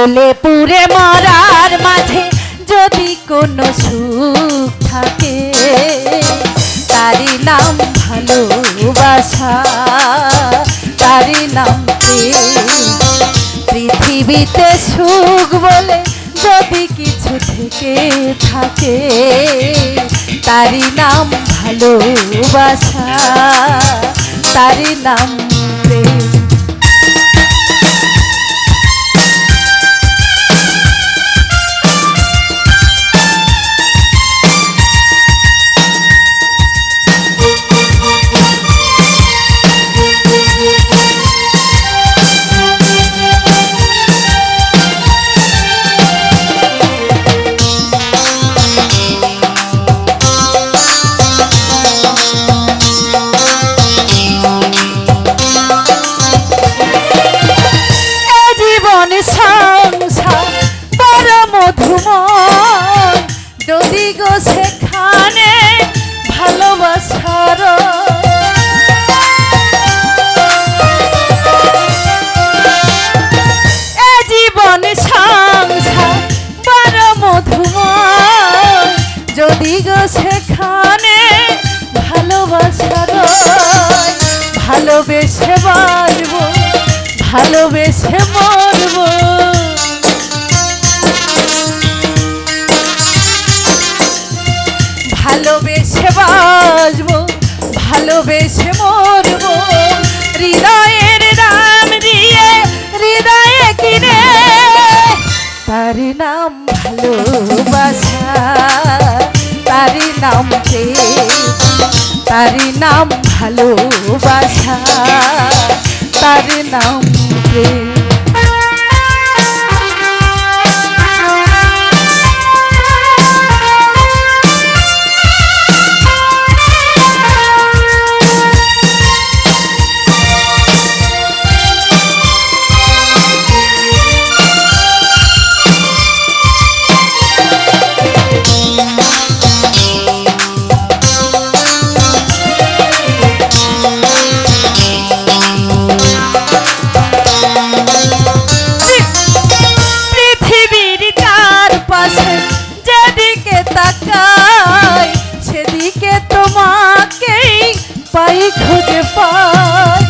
জ্বলে পুড়ে মরার মাঝে যদি কোনো সুখ থাকে তারই নাম ভালোবাসা তারই নাম। পৃথিবীতে সুখ বলে যদি কিছু থেকে থাকে তারই নাম ভালোবাসা তারই নাম যদি গো সেখানে ভালোবাসার ভালোবেসে বাড়বো ভালোবেসে মরব। ভালোবেসে ভালোবেসে মরব। হৃদয়ের নাম দিয়ে হৃদয়ে কিনে। তার নাম ভালোবাসা, তার নাম তার নাম ভালোবাসা, তার নাম যেদিকে তাকাই, সেদিকে তোমাকেই পাই খুঁজে পাই।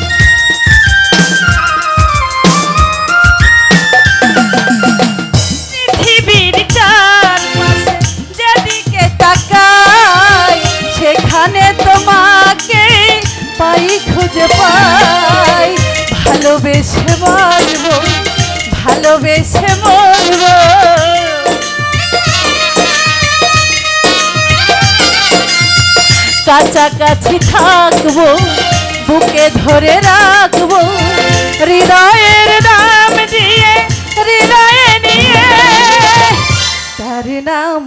সেখানে তোমাকে পাই খুঁজে পাই। ভালোবেসে বাড়বো ভালোবেসে মরবো। কাছাকাছি থাকব, বুকে ধরে রাখব হৃদয়ের দাম দিয়ে, হৃদয়ে নিয়ে, তার নাম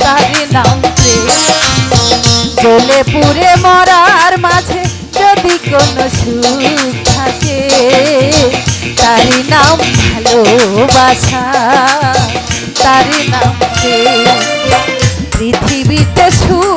তার নাম জ্বলে পুড়ে মরার মাঝে যদি কোনো সুখ থাকে, তার নাম ভালোবাসা, তার নাম। পৃথিবীতে সু